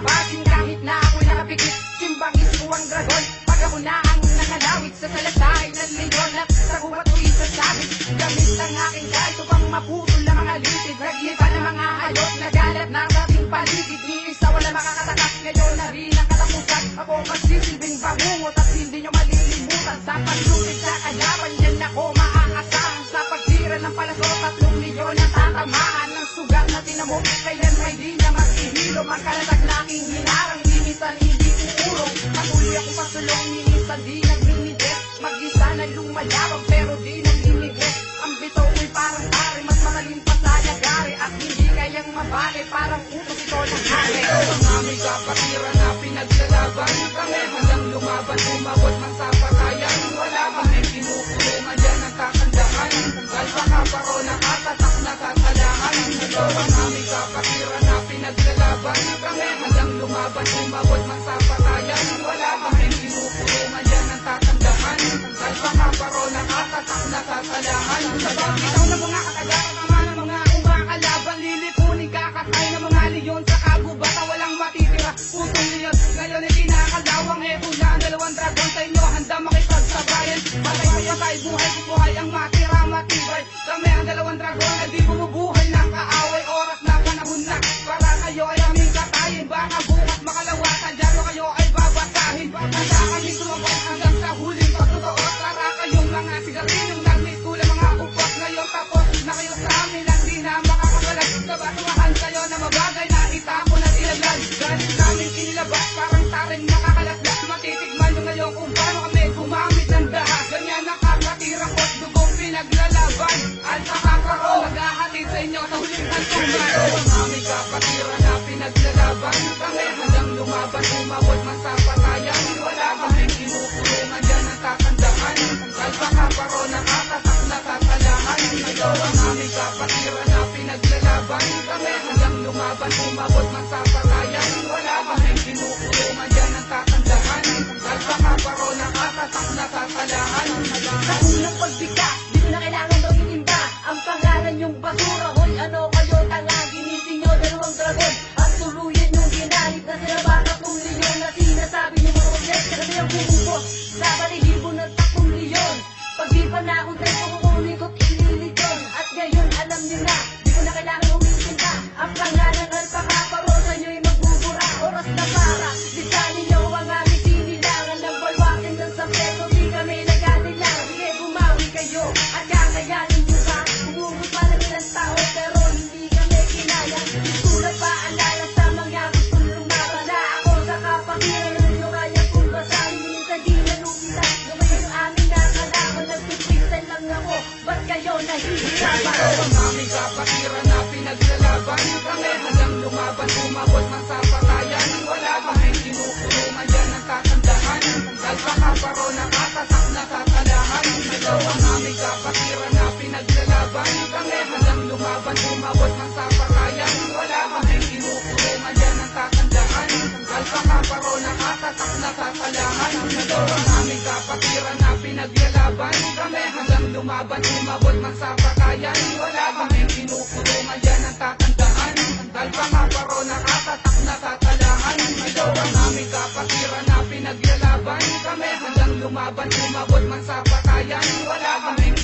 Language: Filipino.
labas Sinangit na ako'y nakapikit Timbang isuwang dragon Pag ako na ang nangalawit Sa salasay ng leon At sa kuwat ko'y sasabit. Gamit ang aking kalto Pang maputol na mga litid Naglipa ng mga hayop Nagalat ng ating paligid. Ni isa wala makakatakas Ngayon na rin ang katapusan. Ako magsisilbing bangungot At hindi nyo malilimutan. Sa paglupit sa kanyapan Yan ako maaasahan. Sa pagsira ng palasot Tatlong milyon ang tatamaan. Ng sugat na tinamok Kailan may di na mag maghihilom Ang kalatag na aking hinarang, linisan hindi uurong Patuloy akong pasulong, linisan di nagmimidres Mag-isa na lumayabang pero di nagmimigres Ang bitaw ko'y parang pare, mas matalim pa sa yagari At hindi kayang mabali, parang utos ito ng hari. Ang aming kapatiran na pinaglalaban Kami. Hanggang lumaban, umabot man sa patayan. Wala kaming kinukulungan dyan ang kakandaan Tanggal pa ka paro, nakatatak na katalahan Ito ang aming kapatiran na pinaglalaban Kami hanggang lumaban, umabot man sa patayan Wala kaming kinukulungan dyan ang tatandaan Tanggal pa ka paro, nakatatak na katalahan Sa bawat ng mga katagaran Tama ng mga umakalaban Lilipunin kakatay ng mga leyon Sa kagubatan walang matitira Putong leyon Ngayon ay kinakalawang Eto na ang dalawang dragon sa inyo Handa makipagsabayan Patay patay Buhay buhay ang matira Parang taring nakakalaslas Matitigman nyo ngayon kung paano kami gumamit ng dahas. Ganyan nakakatirang ko Dugong pinaglalaban. At nakakaro Naghahatid sa inyo sa huling hantungan ang aming kapatiran na pinaglalaban. Kami hanggang lumaban, umabot man sa patayan Wala kaming kinukulungan dyan ang tatandaan Tanggal pa ka paro, nakatatak na tatalahan Ikaw ang aming kapatiran na pinaglalaban. Kami hanggang lumaban, umabot man sa patayan na tatalahan Sa unang pagbigas, di ko na kailangan maging imba. Ang pangalan yung basura, hoy ano kayo tanga Ginising nyo dalawang dragon. At tuluyan yung ginanit na sila baka kung leyon Na sinasabi nyo mga object Kasi ang bububos sa balihibo ng takong leyon Pag di na akong trepo kukunin ko't ililiton At ngayon alam nyo na, di ko na kailangan umisinta. Ang pangalan ng pinaglalaban Kami hanggang lumaban, umabot man sa patayan Wala kaming kinukulungan? Dyan ang tatandaan Tanggal pa ka paro, nakatatak na tatalahan Ikaw ang aming na pinaglalaban. Kami hanggang lumaban, umabot man sa patayan Wala kaming kinukulungan? Dyan ang tatandaan Tanggal pa ka paro, nakatatak na tatalahan Ikaw ang lumaban, umabot man sa patayan. Wala kaming kinukulungan? Dyan ang tatandaan Tanggal pa ka paro, nakatatak na tatalahan Ikaw ang aming kapatiran na pinaglalaban. Kami hanggang lumaban, umabot man sa patayan. Wala kaming